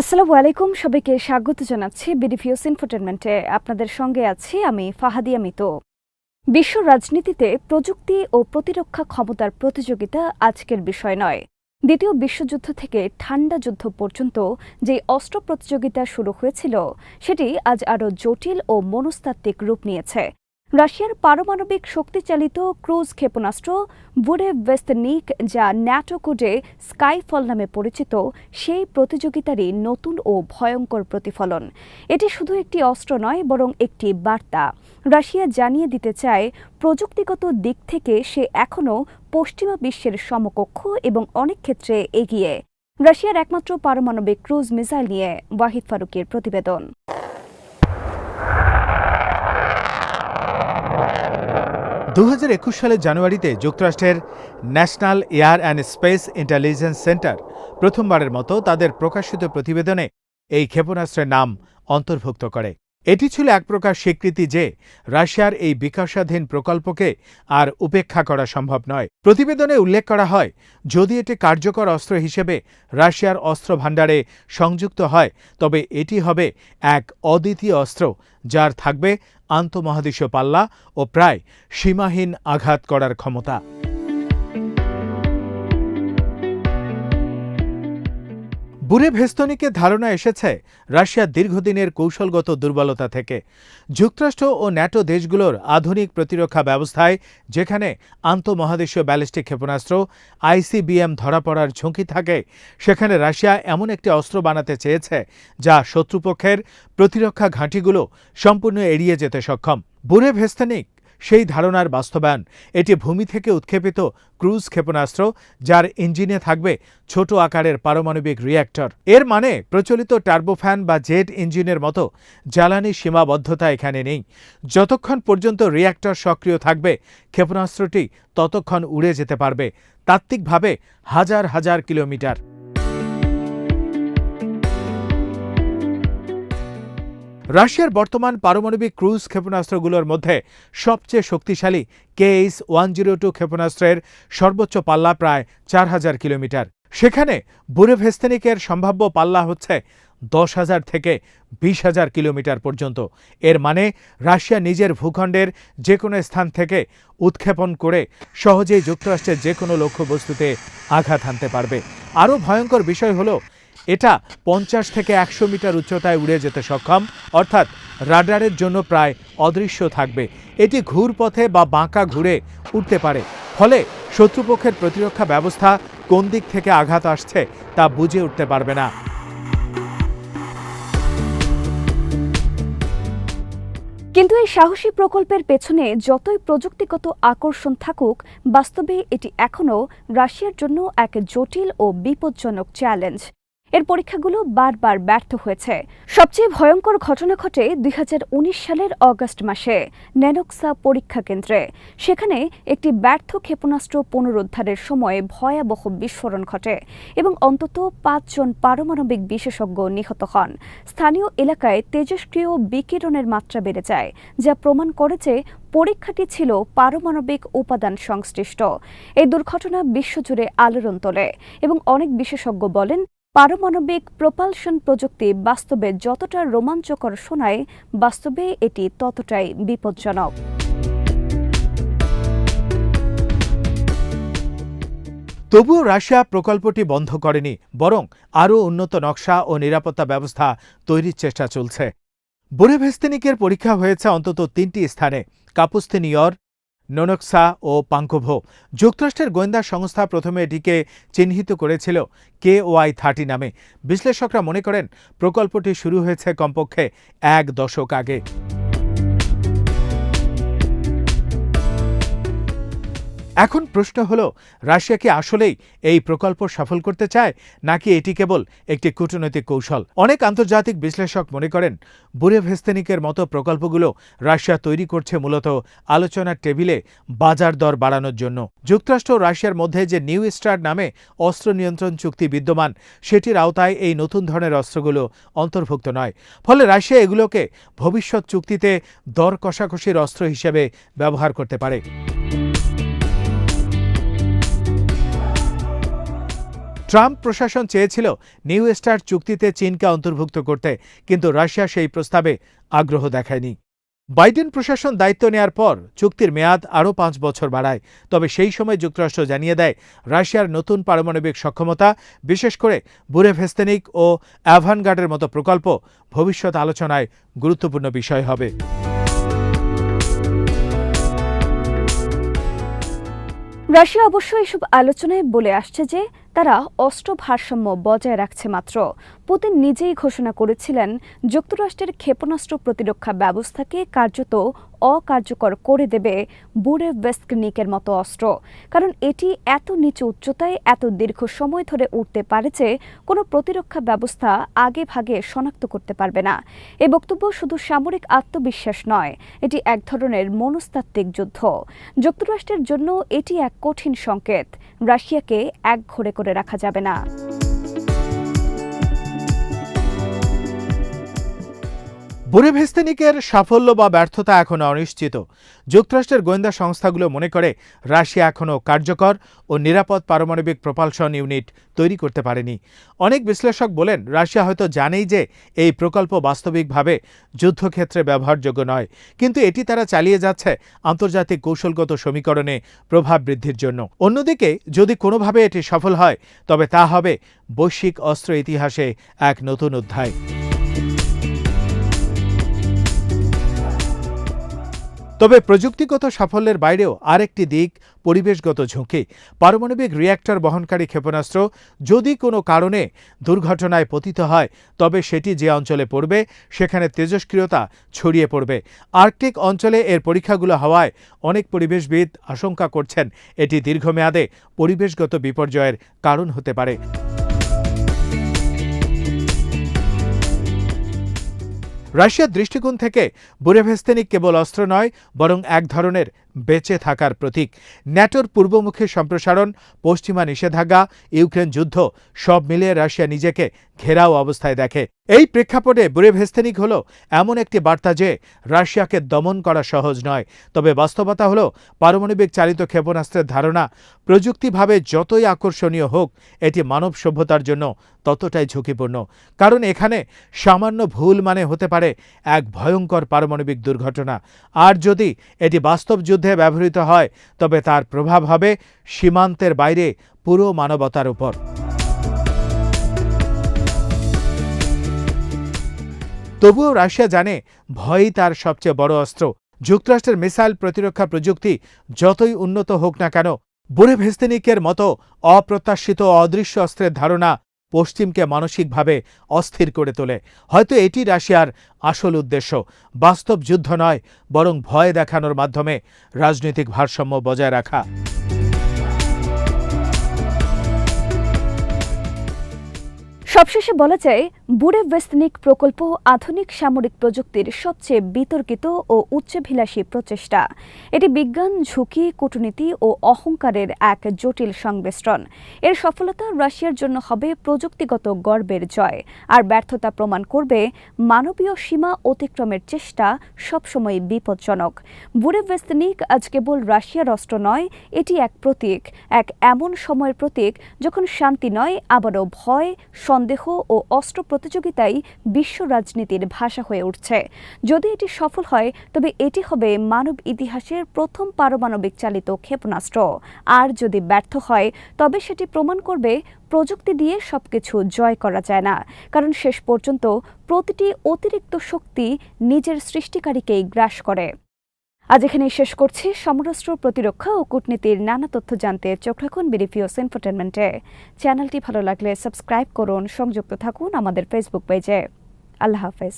আসসালামু আলাইকুম, সবাইকে স্বাগত জানাচ্ছি বিডিভিউস ইনফোটেনমেন্টে আপনাদের সঙ্গে আছি আমি ফাহাদিয়া মিতো। বিশ্ব রাজনীতিতে প্রযুক্তি ও প্রতিরক্ষা ক্ষমতার প্রতিযোগিতা আজকের বিষয় নয়। দ্বিতীয় বিশ্বযুদ্ধ থেকে ঠান্ডা যুদ্ধ পর্যন্ত যে অস্ত্র প্রতিযোগিতা শুরু হয়েছিল, সেটি আজ আরও জটিল ও মনস্তাত্ত্বিক রূপ নিয়েছে। রাশিয়ার পারমাণবিক শক্তিচালিত ক্রুজ ক্ষেপণাস্ত্র বুডে ভেস্তনিক, যা ন্যাটো কোডে স্কাইফল নামে পরিচিত, সেই প্রতিযোগিতারই নতুন ও ভয়ঙ্কর প্রতিফলন। এটি শুধু একটি অস্ত্র নয়, বরং একটি বার্তা। রাশিয়া জানিয়ে দিতে চায়, প্রযুক্তিগত দিক থেকে সে এখনও পশ্চিমা বিশ্বের সমকক্ষ এবং অনেক ক্ষেত্রে এগিয়ে। রাশিয়ার একমাত্র পারমাণবিক ক্রুজ মিসাইল নিয়ে ওয়াহিদ ফারুকের প্রতিবেদন। দু হাজার একুশ সালের জানুয়ারিতে যুক্তরাষ্ট্রের national air and space intelligence centre প্রথমবারের মতো তাদের প্রকাশিত প্রতিবেদনে এই ক্ষেপণাস্ত্রের নাম অন্তর্ভুক্ত করে। এটি ছিল এক প্রকার স্বীকৃতি যে রাশিয়ার এই বিকাশাধীন প্রকল্পকে আর উপেক্ষা করা সম্ভব নয়। প্রতিবেদনে উল্লেখ করা হয়, যদি এটি কার্যকর অস্ত্র হিসেবে রাশিয়ার অস্ত্র ভাণ্ডারে সংযুক্ত হয়, তবে এটি হবে এক অদ্বিতীয় অস্ত্র, যার থাকবে আন্তঃমহাদেশীয় পাল্লা ও প্রায় সীমাহীন আঘাত করার ক্ষমতা। বুরে ভেস্তনিকে ধারণা এসেছে রাশিয়ার দীর্ঘদিনের কৌশলগত দুর্বলতা থেকে। যুক্তরাষ্ট্র ও ন্যাটো দেশগুলোর আধুনিক প্রতিরক্ষা ব্যবস্থায়, যেখানে আন্তঃমহাদেশীয় ব্যালিস্টিক ক্ষেপণাস্ত্র, আইসিবিএম ধরা পড়ার ঝুঁকি থাকে, সেখানে রাশিয়া এমন একটি অস্ত্র বানাতে চেয়েছে যা শত্রুপক্ষের প্রতিরক্ষা ঘাঁটিগুলো সম্পূর্ণ এড়িয়ে যেতে সক্ষম। বুরে ভেস্তনিক সেই ধারণার বাস্তবায়ন। এটি ভূমি থেকে উৎক্ষেপিত ক্রুজ ক্ষেপণাস্ত্র, যার ইঞ্জিনে থাকবে ছোট আকারের পারমাণবিক রিয়্যাক্টর এর মানে প্রচলিত টার্বোফ্যান বা জেট ইঞ্জিনের মতো জ্বালানি সীমাবদ্ধতা এখানে নেই। যতক্ষণ পর্যন্ত রিয়্যাক্টর সক্রিয় থাকবে, ক্ষেপণাস্ত্রটি ততক্ষণ উড়ে যেতে পারবে। তাত্ত্বিকভাবে হাজার হাজার কিলোমিটার। রাশিয়ার বর্তমান পারমাণবিক ক্রুজ ক্ষেপণাস্ত্রগুলোর মধ্যে সবচেয়ে শক্তিশালী কেএইস ওয়ান জিরো টু ক্ষেপণাস্ত্রের সর্বোচ্চ পাল্লা প্রায় চার হাজার কিলোমিটার। সেখানে বুরেভেস্তেনিকের সম্ভাব্য পাল্লা হচ্ছে দশ হাজার থেকে বিশ হাজার কিলোমিটার পর্যন্ত। এর মানে রাশিয়া নিজের ভূখণ্ডের যে কোনো স্থান থেকে উৎক্ষেপণ করে সহজেই যুক্তরাষ্ট্রের যে কোনো লক্ষ্যবস্তুতে আঘাত হানতে পারবে। আরও ভয়ঙ্কর বিষয় হলো এটা পঞ্চাশ থেকে একশো মিটার উচ্চতায় উড়ে যেতে সক্ষম, অর্থাৎ রাডারের জন্য প্রায় অদৃশ্য থাকবে। এটি ঘুরপথে বা বাঁকা ঘুরে উঠতে পারে। ফলে শত্রুপক্ষের প্রতিরক্ষা ব্যবস্থা কোন দিক থেকে আঘাত আসছে তা বুঝে উঠতে পারবে না। কিন্তু এই সাহসী প্রকল্পের পেছনে যতই প্রযুক্তিগত আকর্ষণ থাকুক, বাস্তবে এটি এখনও রাশিয়ার জন্য এক জটিল ও বিপজ্জনক চ্যালেঞ্জ এর পরীক্ষাগুলো বারবার ব্যর্থ হয়েছে। সবচেয়ে ভয়ঙ্কর ঘটনা ঘটে দুই হাজার উনিশ সালের অগস্ট মাসে ন্যানোক্সা পরীক্ষা কেন্দ্রে। সেখানে একটি ব্যর্থ ক্ষেপণাস্ত্র পুনরুদ্ধারের সময় ভয়াবহ বিস্ফোরণ ঘটে এবং অন্তত পাঁচজন পারমাণবিক বিশেষজ্ঞ নিহত হন। স্থানীয় এলাকায় তেজস্ক্রিয় বিকিরণের মাত্রা বেড়ে যায়, যা প্রমাণ করেছে পরীক্ষাটি ছিল পারমাণবিক উপাদান সংশ্লিষ্ট। এই দুর্ঘটনা বিশ্বজুড়ে আলোড়ন তোলে এবং অনেক বিশেষজ্ঞ বলেন পারমাণবিক প্রপালশন প্রযুক্তি বাস্তবে যতটা রোমাঞ্চকর শোনায়, বাস্তবে এটি ততটাই বিপজ্জনক। তবুও রাশিয়া প্রকল্পটি বন্ধ করেনি, বরং আরও উন্নত নকশা ও নিরাপত্তা ব্যবস্থা তৈরির চেষ্টা চলছে। বুরেভেস্তিনিকের পরীক্ষা হয়েছে অন্তত তিনটি স্থানে কাপুস্তিনিয়র নোনক্সা ও পাঙ্কোভো যুক্তরাষ্ট্রের গোয়েন্দা সংস্থা প্রথমে এটিকে চিহ্নিত করেছিল কে ওয়াই থার্টি নামে। বিশ্লেষকরা মনে করেন, প্রকল্পটি শুরু হয়েছে কমপক্ষে এক দশক আগে। এখন প্রশ্ন হল, রাশিয়া কি আসলেই এই প্রকল্প সফল করতে চায়, নাকি এটি কেবল একটি কূটনৈতিক কৌশল? অনেক আন্তর্জাতিক বিশ্লেষক মনে করেন বুরেভেস্তেনিকের মতো প্রকল্পগুলো রাশিয়া তৈরি করছে মূলত আলোচনার টেবিলে বাজার দর বাড়ানোর জন্য। যুক্তরাষ্ট্র রাশিয়ার মধ্যে যে নিউ স্টার নামে অস্ত্র নিয়ন্ত্রণ চুক্তি বিদ্যমান, সেটির আওতায় এই নতুন ধরনের অস্ত্রগুলো অন্তর্ভুক্ত নয়। ফলে রাশিয়া এগুলোকে ভবিষ্যৎ চুক্তিতে দর কষাকষির অস্ত্র হিসেবে ব্যবহার করতে পারে। ট্রাম্প প্রশাসন চেয়েছিল নিউ স্টার চুক্তিতে চীনকে অন্তর্ভুক্ত করতে, কিন্তু রাশিয়া সেই প্রস্তাবে আগ্রহ দেখায়নি। বাইডেন প্রশাসন দায়িত্ব নেয়ার পর চুক্তির মেয়াদ আরও পাঁচ বছর বাড়ায়, তবে সেই সময় যুক্তরাষ্ট্র জানিয়ে দেয়, রাশিয়ার নতুন পারমাণবিক সক্ষমতা, বিশেষ করে বুরেভেস্তেনিক ও অ্যাভানগার্ডের মতো প্রকল্প, ভবিষ্যৎ আলোচনায় গুরুত্বপূর্ণ বিষয় হবে। রাশিয়া অবশ্য এসব আলোচনায় বলে আসছে যে তারা অস্ত্র ভারসাম্য বজায় রাখছে মাত্র। পুতিন নিজেই ঘোষণা করেছিলেন, যুক্তরাষ্ট্রের ক্ষেপণাস্ত্র প্রতিরক্ষা ব্যবস্থাকে কার্যত অকার্যকর করে দেবে বুরে ভেস্কনিকের মতো অস্ত্র। কারণ এটি এত নিচু উচ্চতায় এত দীর্ঘ সময় ধরে উঠতে পারে যে কোনো প্রতিরক্ষা ব্যবস্থা আগে ভাগে শনাক্ত করতে পারবে না। এ বক্তব্য শুধু সামরিক আত্মবিশ্বাস নয়, এটি এক ধরনের মনস্তাত্ত্বিক যুদ্ধ। যুক্তরাষ্ট্রের জন্য এটি এক কঠিন সংকেত। রাশিয়াকে এক ঘরে করে রাখা যাবে না। বুরেভেস্তেনিকের সাফল্য বা ব্যর্থতা এখনও অনিশ্চিত। যুক্তরাষ্ট্রের গোয়েন্দা সংস্থাগুলো মনে করে, রাশিয়া এখনও কার্যকর ও নিরাপদ পারমাণবিক প্রপালশন ইউনিট তৈরি করতে পারেনি। অনেক বিশ্লেষক বলেন, রাশিয়া হয়তো জানেই যে এই প্রকল্প বাস্তবিকভাবে যুদ্ধক্ষেত্রে ব্যবহারযোগ্য নয়, কিন্তু এটি তারা চালিয়ে যাচ্ছে আন্তর্জাতিক কৌশলগত সমীকরণে প্রভাব বৃদ্ধির জন্য। অন্যদিকে, যদি কোনোভাবে এটি সফল হয়, তবে তা হবে বৈশ্বিক অস্ত্র ইতিহাসে এক নতুন অধ্যায়। তবে প্রযুক্তিগত সাফল্যের বাইরেও আরেকটি দিক পরিবেশগত ঝুঁকি। পারমাণবিক রিয়্যাক্টর বহনকারী ক্ষেপণাস্ত্র যদি কোনো কারণে দুর্ঘটনায় পতিত হয়, তবে সেটি যে অঞ্চলে পড়বে, সেখানে তেজস্ক্রিয়তা ছড়িয়ে পড়বে। আর্কটিক অঞ্চলে এর পরীক্ষাগুলো হওয়ায় অনেক পরিবেশবিদ আশঙ্কা করছেন, এটি দীর্ঘমেয়াদে পরিবেশগত বিপর্যয়ের কারণ হতে পারে। রাশিয়ার দৃষ্টিকোণ থেকে বুরেভেস্তেনিক কেবল অস্ত্র নয় বরং এক ধরনের বেঁচে থাকার প্রতীক। ন্যাটোর পূর্বমুখী সম্প্রসারণ, পশ্চিমা নিষেধাজ্ঞা, ইউক্রেন যুদ্ধ, সব মিলিয়ে রাশিয়া নিজেকে ঘেরাও অবস্থায় দেখে। এই প্রেক্ষাপটে বুরেভেস্তেনিক হল এমন একটি বার্তা যে, রাশিয়াকে দমন করা সহজ নয়। তবে বাস্তবতা হল, পারমাণবিক চালিত ক্ষেপণাস্ত্রের ধারণা প্রযুক্তিভাবে যতই আকর্ষণীয় হোক, এটি মানব সভ্যতার জন্য ততটাই ঝুঁকিপূর্ণ। কারণ এখানে সামান্য ভুল মানে হতে পারে এক ভয়ঙ্কর পারমাণবিক দুর্ঘটনা। আর যদি এটি বাস্তব যুদ্ধে ব্যবহৃত হয়, তবে তার প্রভাব হবে সীমান্তের বাইরে পুরো মানবতার উপর। তবুও রাশিয়া জানে ভয়ই তার সবচেয়ে বড় অস্ত্র। যুক্তরাষ্ট্রের মিসাইল প্রতিরক্ষা প্রযুক্তি যতই উন্নত হোক না কেন বুরেভেস্তেনিকের মতো অপ্রত্যাশিত অদৃশ্য অস্ত্রের ধারণা পশ্চিমকে মানসিকভাবে অস্থির করে তোলে। হয়তো এটি রাশিয়ার আসল উদ্দেশ্য। বাস্তব যুদ্ধ নয়, বরং ভয় দেখানোর মাধ্যমে রাজনৈতিক ভারসাম্য বজায় রাখা। সবশেষে বলা যায়, বুড়ে ওয়েস্টনিক প্রকল্প আধুনিক সামরিক প্রযুক্তির সবচেয়ে বিতর্কিত ও উচ্চাভিলাষী প্রচেষ্টা। এটি বিজ্ঞান, ঝুঁকি, কূটনীতি ও অহংকারের এক জটিল সংমিশ্রণ। এর সফলতা রাশিয়ার জন্য হবে প্রযুক্তিগত গর্বের জয়। আর ব্যর্থতা প্রমাণ করবে মানবীয় সীমা অতিক্রমের চেষ্টা সবসময় বিপজ্জনক। বুড়ে ওয়েস্টনিক আজ কেবল রাশিয়ার অস্ত্র নয়, এটি এক প্রতীক, এক এমন সময়ের প্রতীক যখন শান্তি নয়, আবারও ভয় সন্দেহ ও অস্ত্র প্রতিযোগিতাই বিশ্ব রাজনীতির ভাষা হয়ে উঠছে। যদি এটি সফল হয়, তবে এটি হবে মানব ইতিহাসের প্রথম পারমাণবিক চালিত ক্ষেপণাস্ত্র। আর যদি ব্যর্থ হয়, তবে সেটি প্রমাণ করবে, প্রযুক্তি দিয়ে সবকিছু জয় করা যায় না। কারণ শেষ পর্যন্ত প্রতিটি অতিরিক্ত শক্তি নিজের সৃষ্টিকারীকেই গ্রাস করে। আজ এখানেই শেষ করছি। সমরাষ্ট্র প্রতিরক্ষা ও কূটনীতির নানা তথ্য জানতে চোখ রাখুন বিডিফিওস এন্টারটেনমেন্টে চ্যানেলটি ভালো লাগলে সাবস্ক্রাইব করুন, সংযুক্ত থাকুন আমাদের ফেসবুক পেজে। আল্লাহ হাফেজ।